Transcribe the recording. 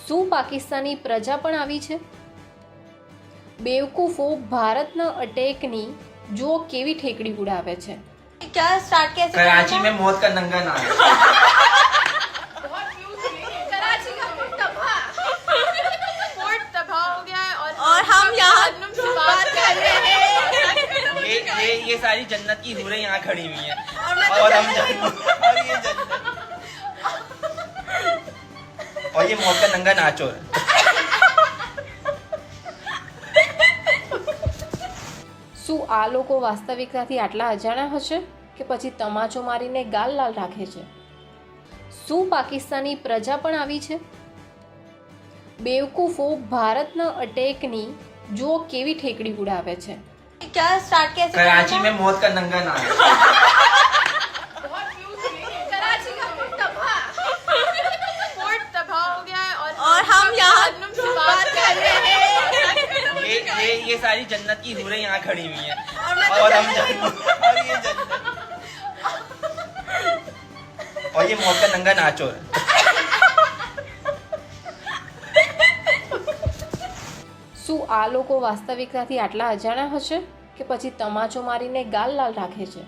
શું પાકિસ્તાની પ્રજા પણ આવી છે બેવકૂફો ભારતના અટેકની જુઓ કેવી ઠેકડી ઉડાવે છે क्या स्टार्ट कैसे कराची में मौत का नंगा नाच कराची का फोर्ट तबाह फोर्ट तबाह हो गया है और और हम यहाँ से बात कर रहे हैं ये ये ये सारी जन्नत की हूरें यहाँ खड़ी हुई हैं और मैं तो और हम जन्नत और ये और ये मौत का नंगा नाचो है શું આ લોકો વાસ્તવિકતાથી આટલા અજાણ્યા હશે કે પછી તમાચો મારીને ગાલ લાલ રાખે છે શું પાકિસ્તાની પ્રજા પણ આવી છે બેવકૂફો ભારતના અટેકની જુઓ કેવી ઠેકડી ઉડાવે છે क्या स्टार्ट कैसे कराची में मौत का नंगा नाच ये ये ये सारी जन्नत की हूरें यहाँ खड़ी हुई हैं और मैं तो और हम जन्नत और ये जन्नत और ये मौत का नंगा नाचो है શું આ લોકો વાસ્તવિકતાથી આટલા અજાણ્યા હશે કે પછી તમાચો મારીને ગાલ લાલ રાખે છે